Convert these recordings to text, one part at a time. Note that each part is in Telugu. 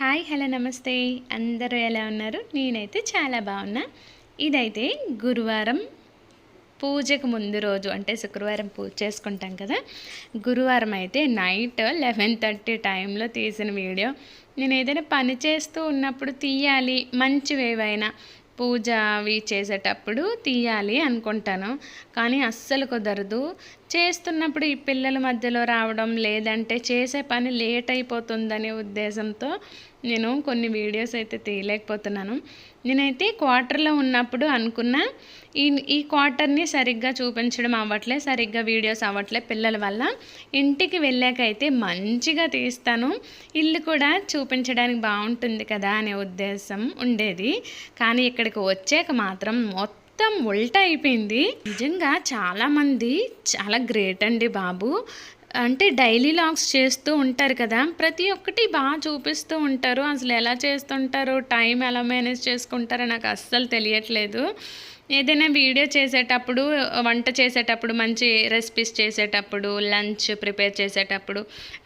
హాయ్ హలో నమస్తే. అందరూ ఎలా ఉన్నారు? నేనైతే చాలా బాగున్నా. ఇదైతే గురువారం పూజకు ముందు రోజు అంటే శుక్రవారం పూజ చేసుకుంటాం కదా. గురువారం అయితే నైట్ లెవెన్ థర్టీ టైంలో తీసిన వీడియో. నేను ఏదైనా పని చేస్తూ ఉన్నప్పుడు తీయాలి మంచివి ఏవైనా పూజ అవి చేసేటప్పుడు తీయాలి అనుకుంటాను. కానీ అస్సలు కుదరదు. చేస్తున్నప్పుడు ఈ పిల్లల మధ్యలో రావడం లేదంటే చేసే పని లేట్ అయిపోతుందనే ఉద్దేశంతో నేను కొన్ని వీడియోస్ అయితే తీయలేకపోతున్నాను. నేనైతే క్వార్టర్లో ఉన్నప్పుడు అనుకున్నా ఈ ఈ క్వార్టర్ని సరిగ్గా చూపించడం అవ్వట్లే సరిగ్గా వీడియోస్ అవ్వట్లే పిల్లల వల్ల. ఇంటికి వెళ్ళాక అయితే మంచిగా తీస్తాను. ఇల్లు కూడా చూపించడానికి బాగుంటుంది కదా అనే ఉద్దేశం ఉండేది. కానీ ఇక్కడికి వచ్చాక మాత్రం మొత్తం మొత్తం ఉల్టా అయిపోయింది. నిజంగా చాలామంది చాలా గ్రేట్ అండి బాబు. అంటే డైలీ లాగ్స్ చేస్తూ ఉంటారు కదా. ప్రతి ఒక్కటి బాగా చూపిస్తూ ఉంటారు. అసలు ఎలా చేస్తుంటారు టైం ఎలా మేనేజ్ చేసుకుంటారో నాకు అస్సలు తెలియట్లేదు. ఏదైనా వీడియో చేసేటప్పుడు వంట చేసేటప్పుడు మంచి రెసిపీస్ చేసేటప్పుడు లంచ్ ప్రిపేర్ చేసేటప్పుడు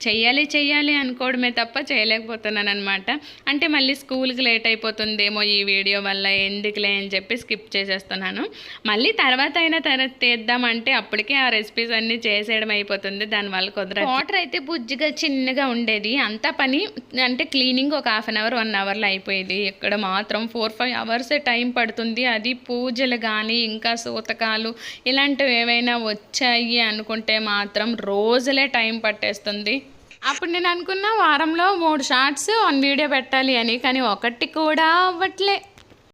చెయ్యాలి చెయ్యాలి అనుకోవడమే తప్ప చేయలేకపోతున్నాను అనమాట అంటే మళ్ళీ స్కూల్కి లేట్ అయిపోతుందేమో ఈ వీడియో వల్ల ఎందుకులే అని చెప్పి స్కిప్ చేసేస్తున్నాను. మళ్ళీ తర్వాత అయినా తర్వాత తీద్దామంటే అప్పటికే ఆ రెసిపీస్ అన్నీ చేసేయడం అయిపోతుంది. దానివల్ల కుదరదు. వాటర్ అయితే బుజ్జిగా చిన్నగా ఉండేది. అంతా పని అంటే క్లీనింగ్ ఒక హాఫ్ అన్ అవర్ వన్ అవర్లో అయిపోయేది. ఇక్కడ మాత్రం ఫోర్ ఫైవ్ అవర్సే టైం పడుతుంది. అది పూజలు కానీ ఇంకా సూతకాలు ఇలాంటివి ఏవైనా వచ్చాయి అనుకుంటే మాత్రం రోజులే టైం పట్టేస్తుంది. అప్పుడు నేను అనుకున్న వారంలో మూడు షార్ట్స్ వన్ వీడియో పెట్టాలి అని కానీ ఒకటి కూడా అవ్వట్లే.